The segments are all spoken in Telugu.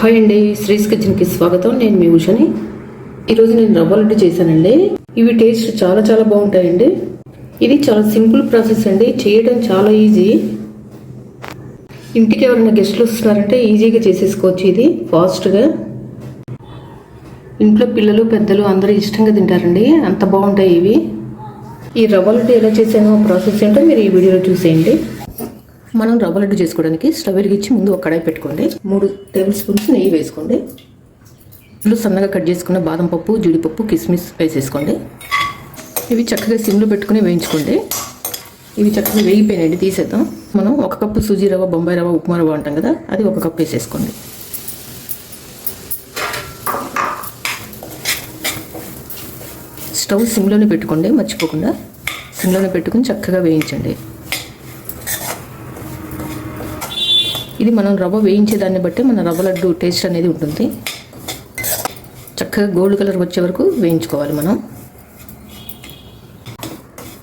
హాయ్ అండి శ్రీస్ కిచెన్కి స్వాగతం. నేను మీ ఉషని. ఈరోజు నేను రవ్వ లడ్డు చేశానండి. ఇవి టేస్ట్ చాలా చాలా బాగుంటాయండి. ఇది చాలా సింపుల్ ప్రాసెస్ అండి. చేయడం చాలా ఈజీ. ఇంటికి ఎవరైనా గెస్ట్లు వస్తున్నారంటే ఈజీగా చేసేసుకోవచ్చు ఇది ఫాస్ట్గా. ఇంట్లో పిల్లలు పెద్దలు అందరూ ఇష్టంగా తింటారండి. అంత బాగుంటాయి ఇవి. ఈ రవ్వ లడ్డు ఎలా చేశానో ప్రాసెస్ ఏంటో మీరు ఈ వీడియోలో చూసేయండి. మనం రవ్వ లడ్డు చేసుకోవడానికి స్టవ్ వెలిగించి ముందు ఒక కడాయి పెట్టుకోండి. మూడు టేబుల్ స్పూన్స్ నెయ్యి వేసుకోండి. ఇందులో సన్నగా కట్ చేసుకున్న బాదం పప్పు జీడిపప్పు కిస్మిస్ వేసేసుకోండి. ఇవి చక్కగా సిమ్లో పెట్టుకుని వేయించుకోండి. ఇవి చక్కగా వేగిపోయినాయండి తీసేద్దాం. మనం ఒక కప్పు సూజీ రవ్వ బొంబాయి రవ్వ ఉప్మా రవ్వ అంటాం కదా అది ఒక కప్పు వేసేసుకోండి. స్టవ్ సిమ్లోనే పెట్టుకోండి మర్చిపోకుండా. సిమ్లోనే పెట్టుకుని చక్కగా వేయించండి. ఇది మనం రవ్వ వేయించే దాన్ని బట్టి మన రవ్వ లడ్డు టేస్ట్ అనేది ఉంటుంది. చక్కగా గోల్డ్ కలర్ వచ్చే వరకు వేయించుకోవాలి మనం.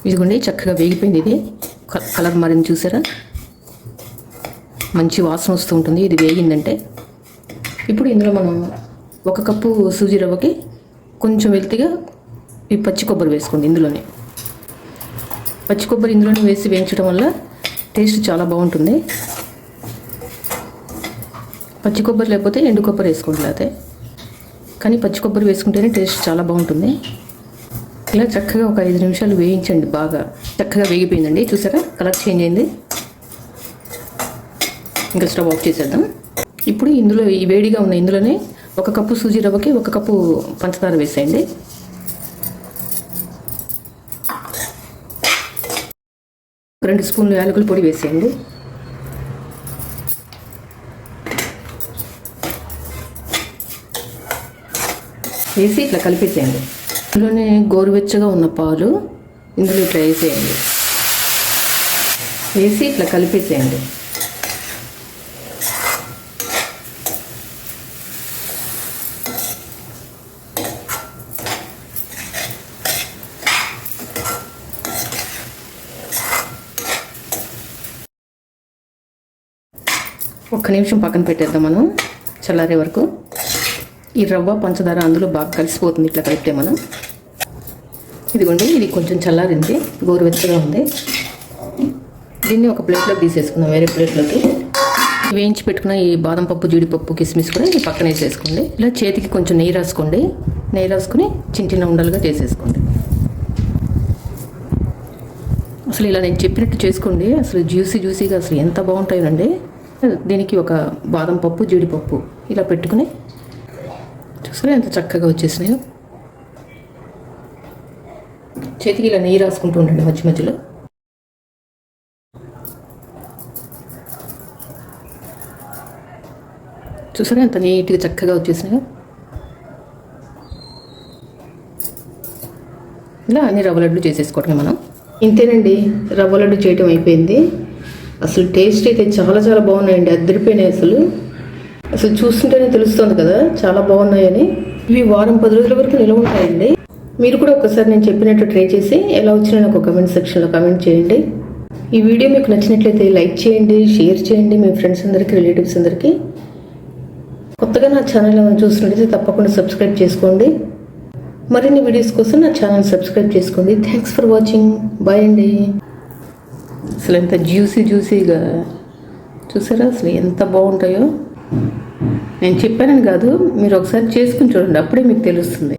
ఇదిగోండి చక్కగా వేగిపోయింది ఇది. కలర్ మారింది చూసారా? మంచి వాసన వస్తూ ఉంటుంది. ఇది వేగిందంటే. ఇప్పుడు ఇందులో మనం ఒక కప్పు సూజీ రవ్వకి కొంచెం వెల్తిగా ఈ పచ్చి కొబ్బరి వేసుకోండి ఇందులోనే. పచ్చి కొబ్బరి ఇందులోనే వేసి వేయించడం వల్ల టేస్ట్ చాలా బాగుంటుంది. పచ్చి కొబ్బరి లేకపోతే ఎండు కొబ్బరి వేసుకోండి కానీ పచ్చి కొబ్బరి వేసుకుంటేనే టేస్ట్ చాలా బాగుంటుంది. ఇలా చక్కగా ఒక ఐదు నిమిషాలు వేయించండి బాగా. చక్కగా వేగిపోయిందండి. చూసారా? కలర్ చేంజ్ అయింది. ఇంకా స్టవ్ ఆఫ్ చేసేద్దాం. ఇప్పుడు ఇందులో ఈ వేడిగా ఉన్న ఇందులోనే ఒక కప్పు సూజీ రవ్వకి ఒక కప్పు పంచదార వేసేయండి. రెండు స్పూన్లు యాలకుల పొడి వేసేయండి. వేసి ఇట్లా కలిపేసేయండి. ఇందులోనే గోరువెచ్చగా ఉన్న పాలు ఇందులో ఇట్లా వేసేయండి. వేసి ఇట్లా కలిపేసేయండి. ఒక్క నిమిషం పక్కన పెట్టేద్దాం మనం చల్లారే వరకు. ఈ రవ్వ పంచదార అందులో బాగా కలిసిపోతుంది. ఇట్లా కలిపితే మనం. ఇదిగోండి ఇది కొంచెం చల్లారింది. గోరువెచ్చగా ఉంది. దీన్ని ఒక ప్లేట్లో తీసేసుకుందాం వేరే ప్లేట్లోకి వేయించి పెట్టుకున్న ఈ బాదం పప్పు జీడిపప్పు కిస్మిస్ కూడా ఈ పక్కన వేసేసుకోండి. ఇలా చేతికి కొంచెం నెయ్యి రాసుకోండి. నెయ్యి రాసుకుని చిన్న చిన్న ఉండలుగా చేసేసుకోండి. అసలు ఇలా నేను చెప్పినట్టు చేసుకోండి. అసలు జ్యూసీ జ్యూసీగా అసలు ఎంత బాగుంటాయండి దీనికి ఒక బాదం పప్పు జీడిపప్పు ఇలా పెట్టుకుని చూసారా ఎంత చక్కగా వచ్చేసినాయో. చేతికి ఇలా నెయ్యి రాసుకుంటూ ఉండండి మధ్య మధ్యలో. చూసారా ఎంత నీట్గా చక్కగా వచ్చేసినాయో. ఇలా అన్ని రవ్వ లడ్డు చేసేసుకోవటమే మనం. ఇంతేనండి రవ్వ లడ్డు చేయటం అయిపోయింది. అసలు టేస్ట్ అయితే చాలా చాలా బాగున్నాయండి అద్దరిపోయినాయి అసలు. అసలు చూస్తుంటేనే తెలుస్తుంది కదా చాలా బాగున్నాయని. ఇవి వారం పది రోజుల వరకు నిలవ ఉంటాయండి. మీరు కూడా ఒకసారి నేను చెప్పినట్టు ట్రై చేసి ఎలా వచ్చినా నాకు కమెంట్ సెక్షన్లో కమెంట్ చేయండి. ఈ వీడియో మీకు నచ్చినట్లయితే లైక్ చేయండి షేర్ చేయండి మీ ఫ్రెండ్స్ అందరికీ రిలేటివ్స్ అందరికీ. కొత్తగా నా ఛానల్ ఏమైనా చూసినట్లయితే తప్పకుండా సబ్స్క్రైబ్ చేసుకోండి. మరిన్ని వీడియోస్ కోసం నా ఛానల్ సబ్స్క్రైబ్ చేసుకోండి. థ్యాంక్స్ ఫర్ వాచింగ్ బాయ్ అండి. అసలు ఎంత జ్యూసీ జ్యూసీగా చూసారా? అసలు ఎంత బాగుంటాయో. నేను చెప్పానని కాదు మీరు ఒకసారి చేసుకుని చూడండి. అప్పుడే మీకు తెలుస్తుంది.